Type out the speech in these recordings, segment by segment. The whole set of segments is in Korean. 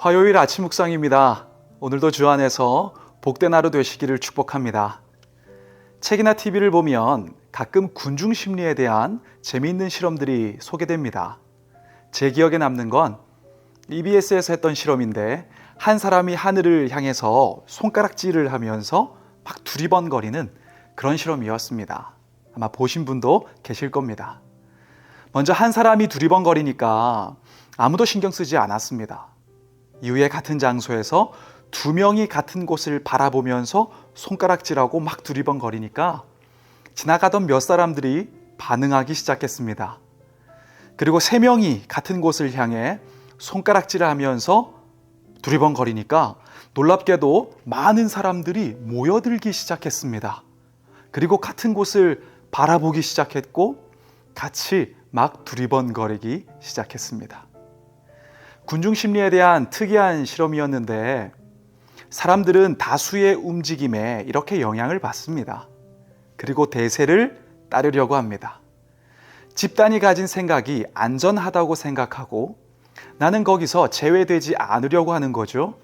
화요일 아침 묵상입니다. 오늘도 주 안에서 복된 하루 되시기를 축복합니다. 책이나 TV를 보면 가끔 군중 심리에 대한 재미있는 실험들이 소개됩니다. 제 기억에 남는 건 EBS에서 했던 실험인데 한 사람이 하늘을 향해서 손가락질을 하면서 막 두리번거리는 그런 실험이었습니다. 아마 보신 분도 계실 겁니다. 먼저 한 사람이 두리번거리니까 아무도 신경 쓰지 않았습니다. 이후에 같은 장소에서 두 명이 같은 곳을 바라보면서 손가락질하고 막 두리번거리니까 지나가던 몇 사람들이 반응하기 시작했습니다. 그리고 세 명이 같은 곳을 향해 손가락질을 하면서 두리번거리니까 놀랍게도 많은 사람들이 모여들기 시작했습니다. 그리고 같은 곳을 바라보기 시작했고 같이 막 두리번거리기 시작했습니다. 군중 심리에 대한 특이한 실험이었는데 사람들은 다수의 움직임에 이렇게 영향을 받습니다. 그리고 대세를 따르려고 합니다. 집단이 가진 생각이 안전하다고 생각하고 나는 거기서 제외되지 않으려고 하는 거죠.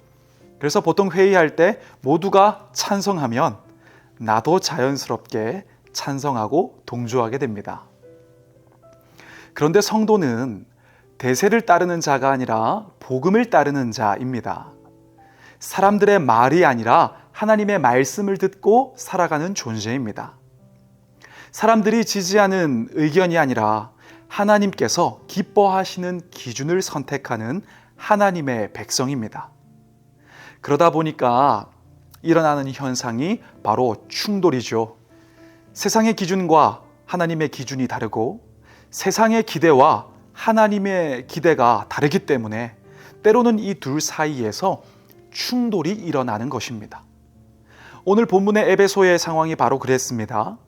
그래서 보통 회의할 때 모두가 찬성하면 나도 자연스럽게 찬성하고 동조하게 됩니다. 그런데 성도는 대세를 따르는 자가 아니라 복음을 따르는 자입니다. 사람들의 말이 아니라 하나님의 말씀을 듣고 살아가는 존재입니다. 사람들이 지지하는 의견이 아니라 하나님께서 기뻐하시는 기준을 선택하는 하나님의 백성입니다. 그러다 보니까 일어나는 현상이 바로 충돌이죠. 세상의 기준과 하나님의 기준이 다르고 세상의 기대와 하나님의 기대가 다르기 때문에 때로는 이 둘 사이에서 충돌이 일어나는 것입니다. 오늘 본문의 에베소의 상황이 바로 그랬습니다.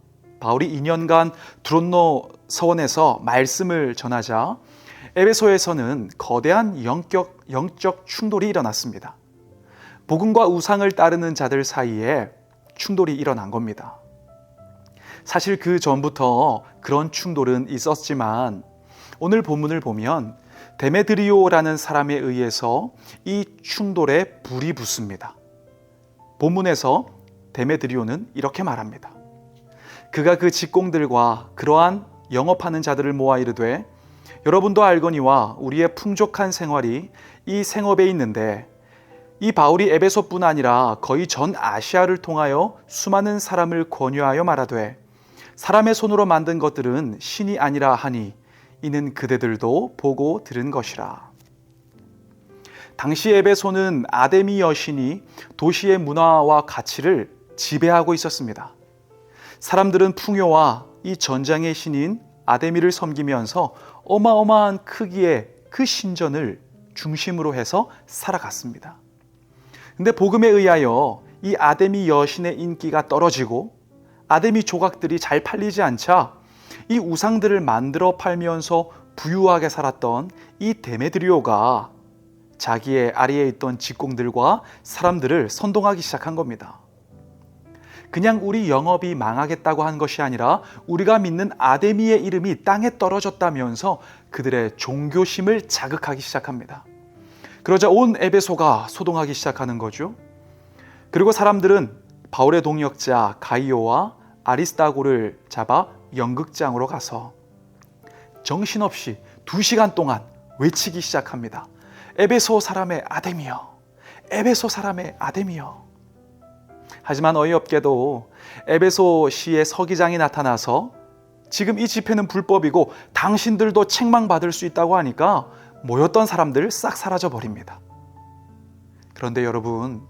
바울이 2년간 드론노 서원에서 말씀을 전하자 에베소에서는 거대한 영적, 영적 충돌이 일어났습니다. 복음과 우상을 따르는 자들 사이에 충돌이 일어난 겁니다. 사실 그 전부터 그런 충돌은 있었지만 오늘 본문을 보면 데메드리오라는 사람에 의해서 이 충돌에 불이 붙습니다. 본문에서 데메드리오는 이렇게 말합니다. 그가 그 직공들과 그러한 영업하는 자들을 모아 이르되 여러분도 알거니와 우리의 풍족한 생활이 이 생업에 있는데 이 바울이 에베소뿐 아니라 거의 전 아시아를 통하여 수많은 사람을 권유하여 말하되 사람의 손으로 만든 것들은 신이 아니라 하니 이는 그대들도 보고 들은 것이라. 당시 에베소는 아데미 여신이 도시의 문화와 가치를 지배하고 있었습니다. 사람들은 풍요와 이 전장의 신인 아데미를 섬기면서 어마어마한 크기의 그 신전을 중심으로 해서 살아갔습니다. 근데 복음에 의하여 이 아데미 여신의 인기가 떨어지고 아데미 조각들이 잘 팔리지 않자 이 우상들을 만들어 팔면서 부유하게 살았던 이 데메드리오가 자기의 아래에 있던 직공들과 사람들을 선동하기 시작한 겁니다. 그냥 우리 영업이 망하겠다고 한 것이 아니라 우리가 믿는 아데미의 이름이 땅에 떨어졌다면서 그들의 종교심을 자극하기 시작합니다. 그러자 온 에베소가 소동하기 시작하는 거죠. 그리고 사람들은 바울의 동역자 가이오와 아리스타고를 잡아 연극장으로 가서 정신없이 두 시간 동안 외치기 시작합니다. 에베소 사람의 아데미여, 에베소 사람의 아데미여. 하지만 어이없게도 에베소 시의 서기장이 나타나서 지금 이 집회는 불법이고 당신들도 책망받을 수 있다고 하니까 모였던 사람들 싹 사라져 버립니다. 그런데 여러분,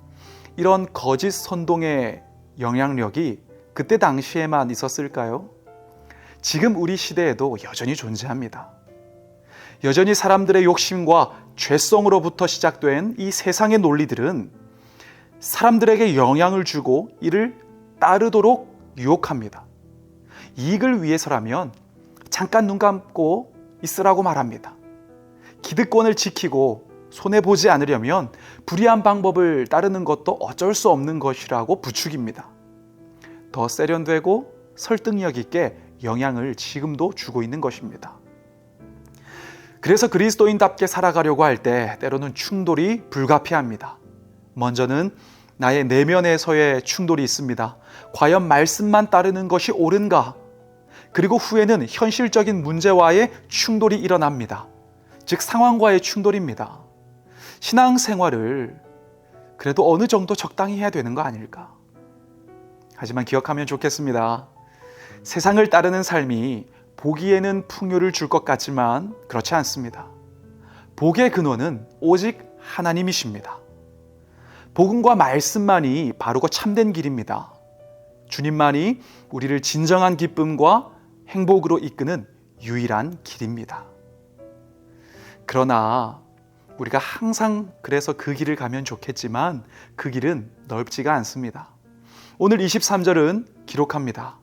이런 거짓 선동의 영향력이 그때 당시에만 있었을까요? 지금 우리 시대에도 여전히 존재합니다. 여전히 사람들의 욕심과 죄성으로부터 시작된 이 세상의 논리들은 사람들에게 영향을 주고 이를 따르도록 유혹합니다. 이익을 위해서라면 잠깐 눈 감고 있으라고 말합니다. 기득권을 지키고 손해보지 않으려면 불의한 방법을 따르는 것도 어쩔 수 없는 것이라고 부추깁니다. 더 세련되고 설득력 있게 영향을 지금도 주고 있는 것입니다. 그래서 그리스도인답게 살아가려고 할 때 때로는 충돌이 불가피합니다. 먼저는 나의 내면에서의 충돌이 있습니다. 과연 말씀만 따르는 것이 옳은가? 그리고 후에는 현실적인 문제와의 충돌이 일어납니다. 즉, 상황과의 충돌입니다. 신앙생활을 그래도 어느 정도 적당히 해야 되는 거 아닐까? 하지만 기억하면 좋겠습니다. 세상을 따르는 삶이 보기에는 풍요를 줄 것 같지만 그렇지 않습니다. 복의 근원은 오직 하나님이십니다. 복음과 말씀만이 바르고 참된 길입니다. 주님만이 우리를 진정한 기쁨과 행복으로 이끄는 유일한 길입니다. 그러나 우리가 항상 그래서 그 길을 가면 좋겠지만 그 길은 넓지가 않습니다. 오늘 23절은 기록합니다.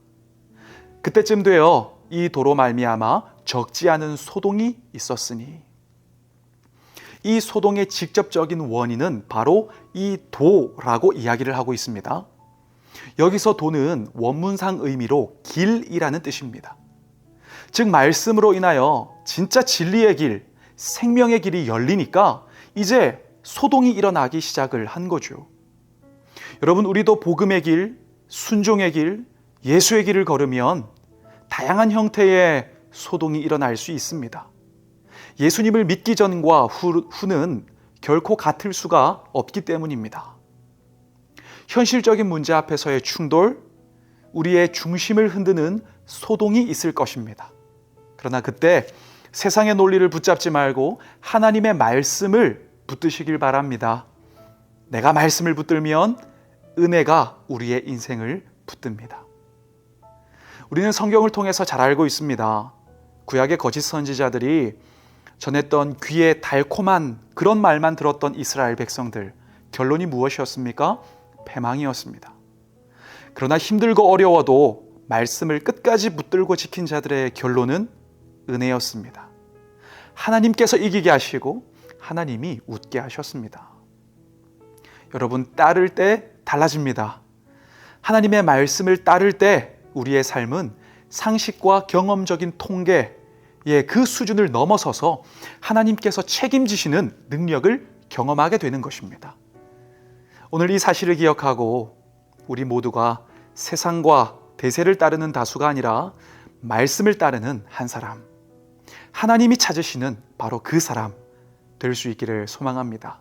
그때쯤 되어 이 도로 말미암아 적지 않은 소동이 있었으니 이 소동의 직접적인 원인은 바로 이 도라고 이야기를 하고 있습니다. 여기서 도는 원문상 의미로 길이라는 뜻입니다. 즉 말씀으로 인하여 진짜 진리의 길, 생명의 길이 열리니까 이제 소동이 일어나기 시작을 한 거죠. 여러분 우리도 복음의 길, 순종의 길, 예수의 길을 걸으면 다양한 형태의 소동이 일어날 수 있습니다. 예수님을 믿기 전과 후, 후는 결코 같을 수가 없기 때문입니다. 현실적인 문제 앞에서의 충돌, 우리의 중심을 흔드는 소동이 있을 것입니다. 그러나 그때 세상의 논리를 붙잡지 말고 하나님의 말씀을 붙드시길 바랍니다. 내가 말씀을 붙들면 은혜가 우리의 인생을 붙듭니다. 우리는 성경을 통해서 잘 알고 있습니다. 구약의 거짓 선지자들이 전했던 귀에 달콤한 그런 말만 들었던 이스라엘 백성들 결론이 무엇이었습니까? 패망이었습니다. 그러나 힘들고 어려워도 말씀을 끝까지 붙들고 지킨 자들의 결론은 은혜였습니다. 하나님께서 이기게 하시고 하나님이 웃게 하셨습니다. 여러분 따를 때 달라집니다. 하나님의 말씀을 따를 때 우리의 삶은 상식과 경험적인 통계, 예, 그 수준을 넘어서서 하나님께서 책임지시는 능력을 경험하게 되는 것입니다. 오늘 이 사실을 기억하고 우리 모두가 세상과 대세를 따르는 다수가 아니라 말씀을 따르는 한 사람, 하나님이 찾으시는 바로 그 사람 될 수 있기를 소망합니다.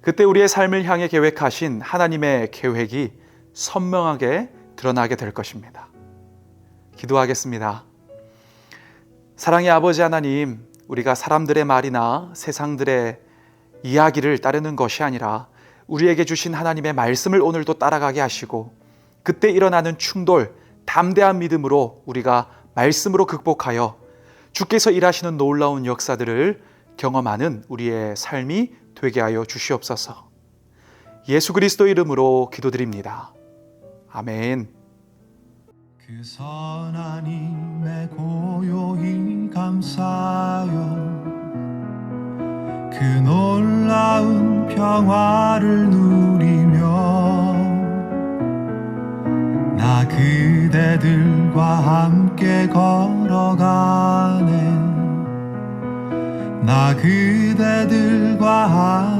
그때 우리의 삶을 향해 계획하신 하나님의 계획이 선명하게 드러나게 될 것입니다. 기도하겠습니다. 사랑의 아버지 하나님, 우리가 사람들의 말이나 세상들의 이야기를 따르는 것이 아니라 우리에게 주신 하나님의 말씀을 오늘도 따라가게 하시고 그때 일어나는 충돌, 담대한 믿음으로 우리가 말씀으로 극복하여 주께서 일하시는 놀라운 역사들을 경험하는 우리의 삶이 되게 하여 주시옵소서. 예수 그리스도 이름으로 기도드립니다. 아멘. 그 선하님의 고요히 감사요 그 놀라운 평화를 누리며 나 그대들과 함께 걸어가네 나 그대들과 아내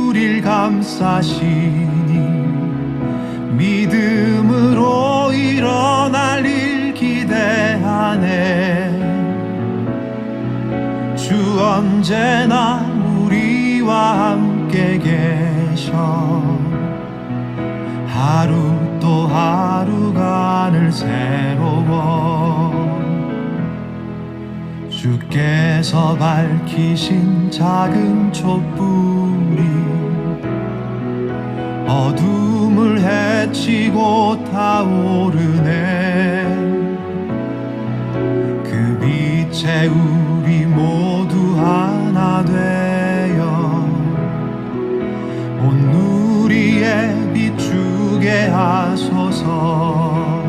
릴 감싸시니 믿음으로 일어날 일 기대하네. 주 언제나 우리와 함께 계셔. 하루 또 하루가 늘 새로워. 주께서 밝히신 작은 촛불이 어둠을 헤치고 타오르네. 이제 우리 모두 하나 되어 온 누리에 비추게 하소서.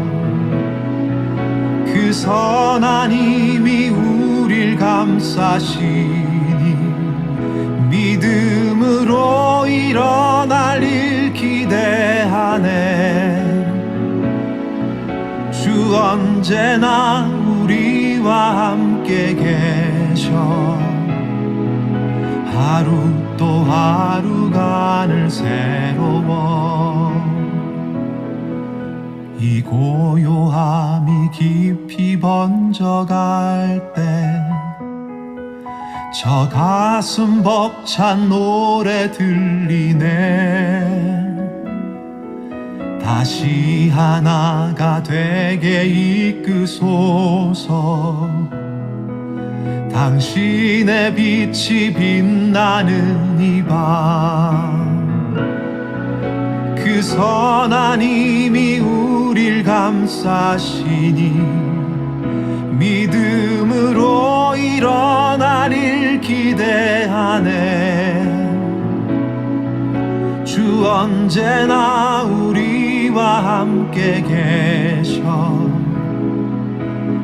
그 선한 힘이 우릴 감싸시니 믿음으로 언제나 우리와 함께 계셔. 하루 또 하루가 늘 새로워 이 고요함이 깊이 번져갈 때 저 가슴 벅찬 노래 들리네 다시 하나가 되게 이끄소서. 당신의 빛이 빛나는 이밤그 선한 힘이 우릴 감싸시니 믿음으로 일어날 일 기대하네. 주 언제나 우리 와 함께 계셔.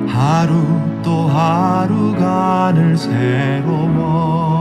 하루 또 하루가 늘 새로워